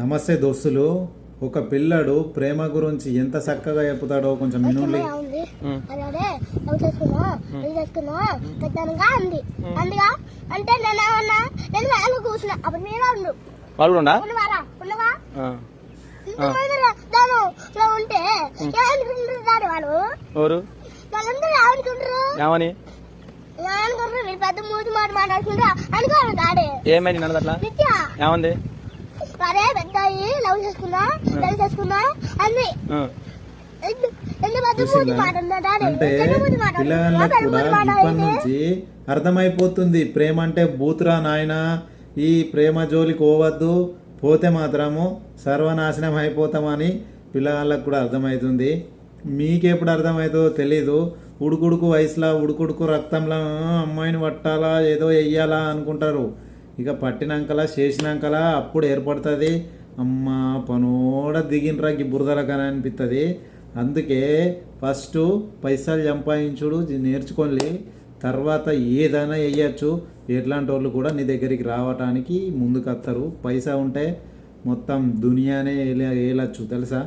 నమస్తే దోస్తులు. ఒక పిల్లడు ప్రేమ గురించి ఎంత చక్కగా చెప్తాడో కొంచెం వినుండి అంటే నేను ఏమన్నా నేను వేలు కూర్చున్నా. అప్పుడు మీరు ఉండు? ఉన్నవారా? ఉన్నవా? దాని ఉంటే వాళ్ళు? ఎవరు? వాళ్ళందరూ ఏమనుకుంటారు ఏమని? ఏమనుకుంటారు వీళ్ళు పెద్ద మూతి మాట మాట్లాడుకుంటారు అనుకోరు దాడే. ఏమైంది నిత్య. ఏమంది? అరే పెద్ద లవ్ చేసుకున్నా లవ్ చేసుకున్నా అన్ని. అంటే పిల్లగాళ్ళకు కూడా ఇప్పటి నుంచి అర్థమైపోతుంది. ప్రేమ అంటే బూతురా నాయన. ఈ ప్రేమ జోలికి పోవద్దు. పోతే మాత్రము సర్వనాశనం అయిపోతామని పిల్లగాళ్ళకు కూడా అర్థమవుతుంది మీకెప్పుడు అర్థమవుతుందో తెలీదు. ఉడుకుడుకు వయసులో ఉడుకుడుకు రక్తంలో "ఆ, అమ్మాయిని పట్టాలా ఏదో వెయ్యాలా అనుకుంటారు. ఇక పట్టినాకలా చేసినాకలా అప్పుడు ఏర్పడుతుంది. అమ్మ పనోడ దిగినరా ఈ బురదలకని అనిపిస్తుంది అందుకే ఫస్ట్ పైసలు సంపాదించుడు నేర్చుకోండి. తర్వాత ఏదైనా వేయచ్చు ఎట్లాంటి వాళ్ళు కూడా నీ దగ్గరికి రావటానికి ముందుకు వస్తారు పైసా ఉంటే మొత్తం దునియానే వేయచ్చు తెలుసా?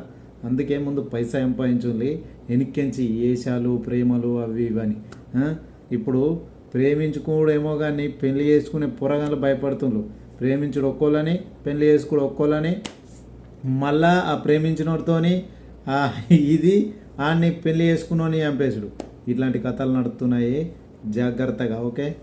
అందుకే ముందు పైసా సంపాదించుండి వెనక్కించి ఏషాలు ప్రేమలు అవి ఇవని. ఇప్పుడు ప్రేమించుకోడేమో కానీ పెళ్ళి చేసుకునే పొరగాలు భయపడుతుండ్రు. ప్రేమించుడు ఒక్కోళ్ళని పెళ్ళి చేసుకుడు ఒక్కోళ్ళని మళ్ళా ఆ ప్రేమించినోడితోని ఆ ఇది ఆడిని పెళ్ళి చేసుకున్నోని చంపేసుడు. ఇట్లాంటి కథలు నడుస్తున్నాయి. జాగ్రత్తగా ఓకే?